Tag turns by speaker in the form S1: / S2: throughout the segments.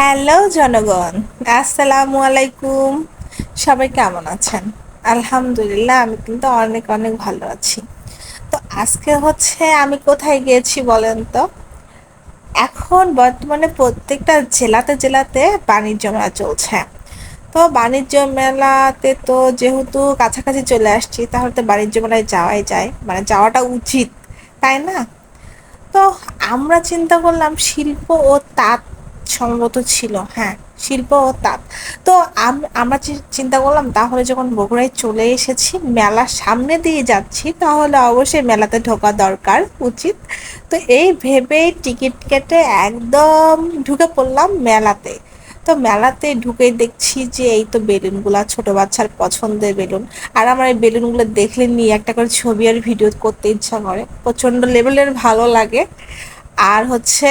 S1: Hello জনগণ, আসসালামু আলাইকুম। সবাই কেমন আছেন? আলহামদুলিল্লাহ, আমি কিন্তু অনেক অনেক ভালো আছি। তো আজকে হচ্ছে আমি কোথায় গিয়েছি বলেন তো? এখন বর্তমানে প্রত্যেকটা জেলাতে জেলাতে বাণিজ্য মেলা চলছে। তো বাণিজ্য মেলাতে তো যেহেতু কাছাকাছি চলে আসছি, তাহলে তো বাণিজ্য মেলায় যাওয়াই যায়। মানে যাওয়াটা উচিত, তাই না? তো আমরা চিন্তা করলাম শিল্প ও তাঁত সম্ভবত ছিল হ্যাঁ শিল্প ও তাঁত। তো আমরা চিন্তা করলাম, তাহলে যখন বগুড়ায় চলে এসেছি মেলার সামনে দিয়ে যাচ্ছি, তাহলে অবশ্যই মেলাতে ঢোকা দরকার, উচিত। তো এই ভেবেই টিকিট কেটে একদম ঢুকে পড়লাম মেলাতে। তো মেলাতে ঢুকেই দেখছি যে, এই তো বেলুনগুলা ছোট বাচ্চার পছন্দের বেলুন। আর আমার এই বেলুনগুলো দেখলে নিয়ে একটা করে ছবি আর ভিডিও করতে ইচ্ছা করে। প্রচণ্ড লেভেলের ভালো লাগে। আর হচ্ছে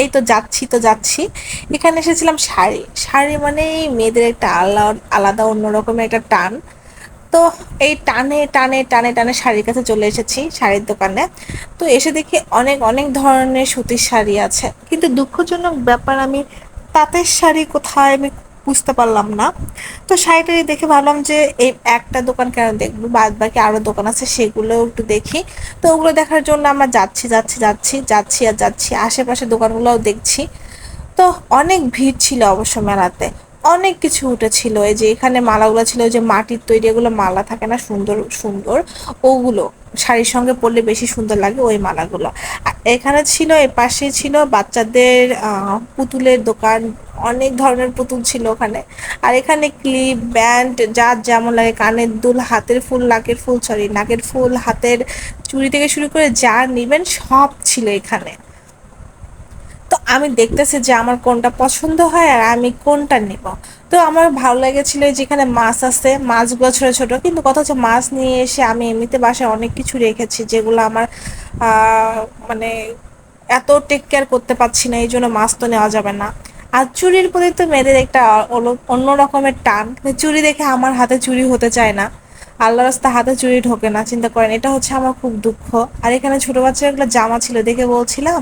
S1: এই তো যাচ্ছি তো যাচ্ছি। এখানে এসেছিলাম শাড়ি। শাড়ি মানে মেয়েদের একটা আলাদা আলাদা, অন্যরকমের একটা টান। তো এই টানে টানে টানে টানে শাড়ির কাছে চলে এসেছি শাড়ির দোকানে। তো এসে দেখি অনেক অনেক ধরনের সুতির শাড়ি আছে। কিন্তু দুঃখজনক ব্যাপার, আমি তাঁতের শাড়ি কোথায়, আমি বুঝতে পারলাম না। তো শাড়িটারি দেখে ভাবলাম যে এই একটা দোকান কেন দেখব? বাদ বাকি আরও দোকান আছে সেগুলো একটু দেখি। তো ওগুলো দেখার জন্য আমরা যাচ্ছি যাচ্ছি যাচ্ছি যাচ্ছি আর যাচ্ছি। আশেপাশে দোকানগুলোও দেখছি। তো অনেক ভিড় ছিল অবশ্য মেলাতে। অনেক কিছু উঠেছিল। এই যে এখানে মালাগুলো ছিল যে মাটির তৈরি এগুলো মালা থাকে না, সুন্দর সুন্দর। ওগুলো শাড়ির সঙ্গে পরলে বেশি সুন্দর লাগে ওই মালাগুলো। এখানে ছিল এ পাশে ছিল বাচ্চাদের পুতুলের দোকান অনেক ধরনের পুতুল ছিল ওখানে। আর এখানে ক্লিপ ব্যান্ড যার যেমন লাগে, কানের দুল, হাতের ফুল, নাকের ফুল সরি নাকের ফুল, হাতের চুড়ি থেকে শুরু করে যা নেবেন সব ছিল এখানে। তো আমি দেখতেছি যে আমার কোনটা পছন্দ হয় আর আমি কোনটা নেব। তো আমার ভালো লেগেছিল যেখানে মাছ আছে, মাছগুলো ছোটো ছোটো, কিন্তু কথা হচ্ছে মাছ নিয়ে এসে আমি এমনিতে বাসায় অনেক কিছু রেখেছি যেগুলো আমার মানে এত টেক কেয়ার করতে পারছি না, এই জন্য মাছ তো নেওয়া যাবে না। আর চুরির প্রতি তো মেয়েদের একটা অন্য রকমের টান। চুরি দেখে আমার হাতে চুরি হতে চায় না। আল্লাহ রাস্তা হাতে চুরি ঢোকে না, চিন্তা করেন। এটা হচ্ছে আমার খুব দুঃখ। আর এখানে ছোট বাচ্চাগুলো জামা ছিল, দেখে বলছিলাম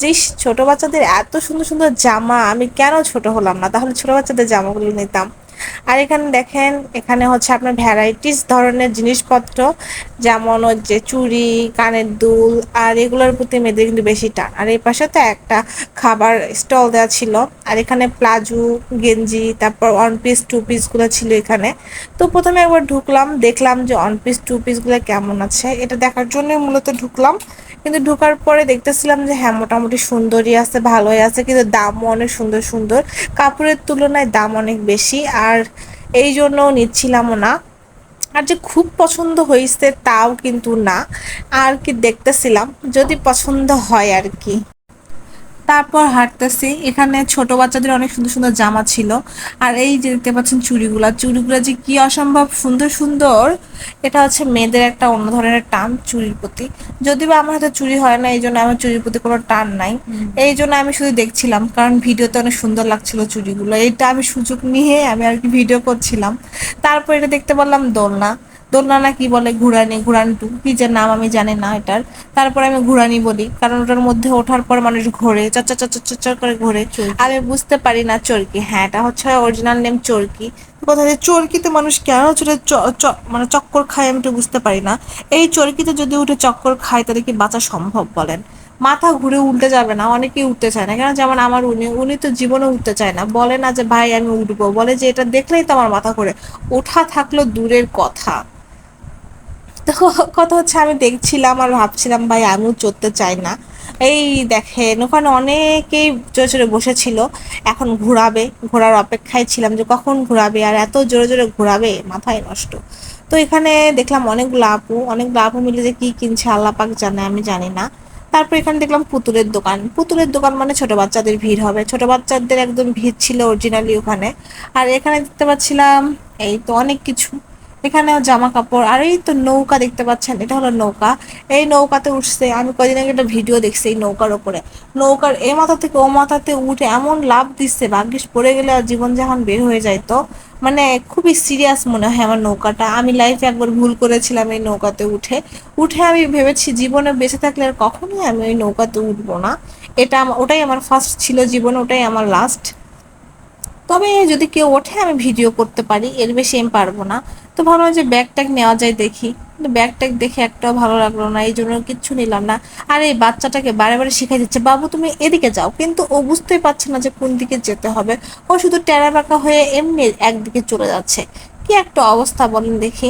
S1: যে ছোট বাচ্চাদের এত সুন্দর সুন্দর জামা, আমি কেন ছোট হলাম না? তাহলে ছোট বাচ্চাদের জামাগুলো নিতাম। আর এখানে দেখেন, এখানে হচ্ছে আপনার ভ্যারাইটিস ধরনের জিনিসপত্র, যেমন হচ্ছে চুড়ি, কানের দুল, আর এগুলোর প্রতি মেয়েদের কিন্তু বেশি টান। আর এই পাশে তো একটা খাবার স্টল দেওয়া ছিল, আর এখানে প্লাজো, গেঞ্জি, তারপর ওয়ান পিস টু পিসগুলো ছিল এখানে। তো প্রথমে একবার ঢুকলাম, দেখলাম যে ওয়ান পিস টু পিসগুলো কেমন আছে। এটা দেখার জন্যই মূলত ঢুকলাম। কিন্তু ঢোকার পরে দেখতেছিলাম যে হ্যাঁ মোটামুটি সুন্দরই আছে, ভালোই আছে, কিন্তু দামও অনেক সুন্দর সুন্দর। কাপড়ের তুলনায় দাম অনেক বেশি, আর এই জন্যও নিচ্ছিলামও না। আর যে খুব পছন্দ হয়েছে তাও কিন্তু না। আর কি দেখতেছিলাম, যদি পছন্দ হয় আর কি। তারপর হাঁটতেছি। এখানে ছোট বাচ্চাদের অনেক সুন্দর সুন্দর জামা ছিল। আর এই যে দেখতে পাচ্ছেন চুড়িগুলা চুড়িগুলা যে কি অসম্ভব সুন্দর সুন্দর এটা হচ্ছে মেয়েদের একটা অন্য ধরনের টান চুরির প্রতি। যদি বা আমার হাতে চুরি হয় না এই জন্য আমার চুরির প্রতি কোনো টান নাই। এই জন্য আমি শুধু দেখছিলাম কারণ ভিডিওতে অনেক সুন্দর লাগছিল চুড়িগুলো। এটা আমি সুযোগ নিয়ে আমি আর কি ভিডিও করছিলাম। তারপর এটা দেখতে পারলাম দোলনা। দোলনা না কি বলে ঘুরানি ঘুরানটু কি যে নাম আমি জানি না এটার। তারপরে আমি ঘুরানি বলি কারণ ওটার মধ্যে ওঠার পর মানুষ ঘোরে চচ্চা চচ্চা চচ্চা করে ঘোরে। আমি বুঝতে পারি না চরকি। হ্যাঁ এটা হচ্ছে অরিজিনাল নেম চরকি। কথা যে চরকিতে মানুষ কেন চড়ে মানে চক্কর খায় আমি তো বুঝতে পারি না। এই চরকিতে যদি উঠে চক্কর খায় তাহলে কি বাঁচা সম্ভব বলেন? মাথা ঘুরে উল্টে যাবে না অনেকেই উঠতে চায় না। কেন? যেমন আমার উনি উনি তো জীবনে উঠতে চায় না। বলে না যে ভাই আমি উঠবো। বলে যে এটা দেখলেই তো আমার মাথা ঘুরে। ওঠা থাকল দূরের কথা। তো কথা হচ্ছে আমি দেখছিলাম আর ভাবছিলাম, ভাই, আমিও চড়তে চাই না। এই দেখেন, ওখানে অনেকেই জোরে জোরে বসেছিল। এখন ঘোরাবে, ঘোরার অপেক্ষায় ছিলাম যে কখন ঘোরাবে আর এত জোরে জোরে ঘোরাবে, মাথায় নষ্ট। তো এখানে দেখলাম অনেকগুলো আপু অনেকগুলো আপু মিলে যে কী কিনছে আল্লাপাক জানে, আমি জানি না। তারপর এখানে দেখলাম পুতুলের দোকান। পুতুলের দোকান মানে ছোট বাচ্চাদের ভিড় হবে। ছোট বাচ্চাদের একদম ভিড় ছিল অরিজিনালি ওখানে। আর এখানে দেখতে পাচ্ছিলাম, এই তো অনেক কিছু। এখানেও জামা কাপড় আর এই তো নৌকা দেখতে পাচ্ছেন, এটা হলো নৌকা। এই নৌকাতে উঠছে, আমি কদিন আগে একটা ভিডিও দেখছি এই নৌকার ওপরে নৌকার এ মাথা থেকে ও মাথাতে উঠে এমন লাভ দিচ্ছে, ভাগ্যিস পড়ে গেলে আর জীবন যখন বের হয়ে যায় তো। মানে খুবই সিরিয়াস মনে হয় আমার নৌকাটা। আমি লাইফে একবার ভুল করেছিলাম এই নৌকাতে উঠে। উঠে আমি ভেবেছি জীবনে বেঁচে থাকলে আর কখনোই আমি ওই নৌকাতে উঠবো না। এটা ওটাই আমার ফার্স্ট ছিল জীবনে, ওটাই আমার লাস্ট তবে যদি কেউ ওঠে, আমি ভিডিও করতে পারি, এর বেশি আমি পারব না। তো ভাবলাম যে ব্যাগ ট্যাগ নেওয়া যায় দেখি। কিন্তু ব্যাগ ট্যাগ দেখে একটাও ভালো লাগল না, এই জন্য কিচ্ছু নিলাম না। আর এই বাচ্চাটাকে বারে বারে শিখাই দিচ্ছে, বাবু, তুমি এদিকে যাও। কিন্তু ও বুঝতেই পারছে না যে কোন দিকে যেতে হবে। ও শুধু টেরা বাঁকা হয়ে এমনি একদিকে চলে যাচ্ছে। কি একটা অবস্থা বলেন দেখি।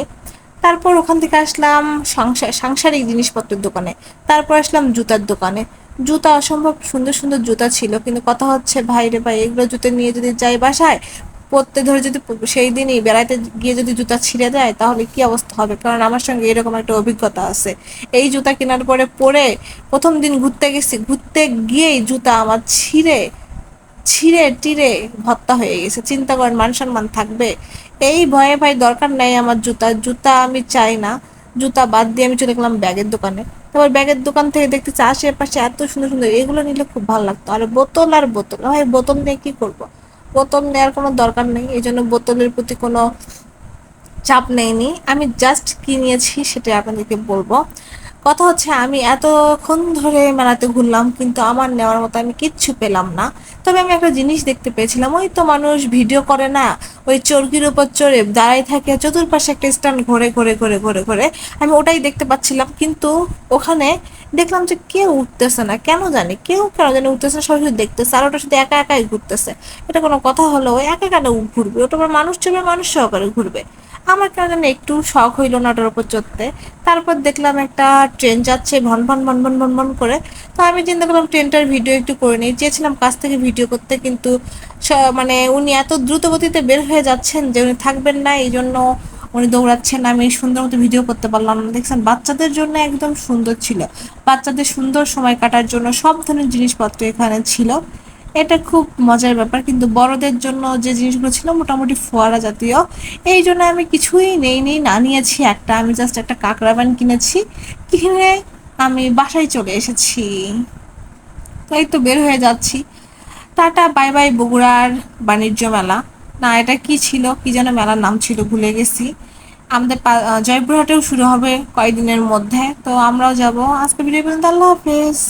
S1: তারপর ওখান থেকে আসলাম সংসার সাংসারিক জিনিসপত্রের দোকানে। তারপর আসলাম জুতার দোকানে। জুতা অসম্ভব সুন্দর সুন্দর জুতা ছিল, কিন্তু কথা হচ্ছে, ভাই রে ভাই, এগুলো জুতো নিয়ে যদি যাই বাসায় পরতে ধরে যদি সেই দিনই বেড়াইতে গিয়ে যদি জুতা ছিঁড়ে দেয় তাহলে কি অবস্থা হবে? কারণ আমার সঙ্গে এরকম একটা অভিজ্ঞতা আছে। এই জুতা কেনার পরে পরে প্রথম দিন ঘুরতে গেছি, ঘুরতে গিয়েই জুতা আমার ছিঁড়ে ছিঁড়ে টিরে ভত্তা হয়ে গেছে। চিন্তা করেন, মান সম্মান থাকবে? এই ভয়ে ভাই দরকার নাই আমার জুতা জুতা আমি চাই না। জুতা বাদ দিয়ে আমি চলে গেলাম ব্যাগের দোকানে। তারপর ব্যাগের দোকান থেকে দেখতেছি আশেপাশে এত সুন্দর সুন্দর এগুলো নিলে খুব ভালো লাগতো। আর বোতল আর বোতল, ভাই বোতল নিয়ে কি করব? বোতল নেওয়ার কোনো দরকার নেই এই জন্য বোতলের প্রতি কোনো চাপ নেইনি। আমি জাস্ট কি নিয়েছি সেটা আপনাদেরকে বলব। কথা হচ্ছে আমি এতক্ষণ ধরে মেলাতে ঘুরলাম, কিন্তু আমার নেওয়ার মতো আমি কিচ্ছু পেলাম না। তবে আমি একটা জিনিস দেখতে পেয়েছিলাম, ওই তো মানুষ ভিডিও করে না ওই চর্কির উপর চড়ে দাঁড়াই থাকে, চতুর্পাশে একটা স্ট্যান্ড ঘরে ঘরে ঘরে ঘরে ঘরে। আমি ওটাই দেখতে পাচ্ছিলাম, কিন্তু ওখানে দেখলাম যে কেউ উঠতেছে না। কেন জানি, কেউ কেন জানি উঠতেছে না সবাই দেখতেছে, আর ওটা শুধু একা একাই ঘুরতেছে। এটা কোনো কথা হলো ওই একা কেন ঘুরবে? ওটা মানুষ চলবে, মানুষ সহকারে ঘুরবে। আমার কেন একটু শখ হইল না ওটার উপর চড়তে। তারপর দেখলাম একটা ট্রেন যাচ্ছে, ভন ভন ভন ভন ভন ভন করে। তো আমি চিন্তা করলাম ট্রেনটার ভিডিও একটু করে নিই। চেয়েছিলাম কাছ থেকে ভিডিও করতে, কিন্তু মানে উনি এত দ্রুত গতিতে বের হয়ে যাচ্ছেন যে উনি থাকবেন না এই জন্য উনি দৌড়াচ্ছেন আমি সুন্দর মতো ভিডিও করতে পারলাম না। দেখছেন, বাচ্চাদের জন্য একদম সুন্দর ছিল। বাচ্চাদের সুন্দর সময় কাটার জন্য সব ধরনের জিনিসপত্র এখানে ছিল। এটা খুব মজার ব্যাপার, কিন্তু বড়দের জন্য যে জিনিসগুলো ছিল মোটামুটি ফোয়ারা জাতীয়, এই জন্য আমি কিছুই নেই নেই, না নিয়েছি একটা। আমি জাস্ট একটা কাঁকড়া ব্যান কিনেছি, কিনে আমি বাসায় চলে এসেছি। তো এই তো বের হয়ে যাচ্ছি। টাটা, বাই বাই, বগুড়ার বাণিজ্য মেলা। না, এটা কি ছিল, কি যেন মেলার নাম ছিল, ভুলে গেছি। আমাদের জয়পুরহাটেও শুরু হবে কয়েকদিনের মধ্যে, তো আমরাও যাব। আজকে ভিডিও পর্যন্ত, আল্লাহ হাফেজ।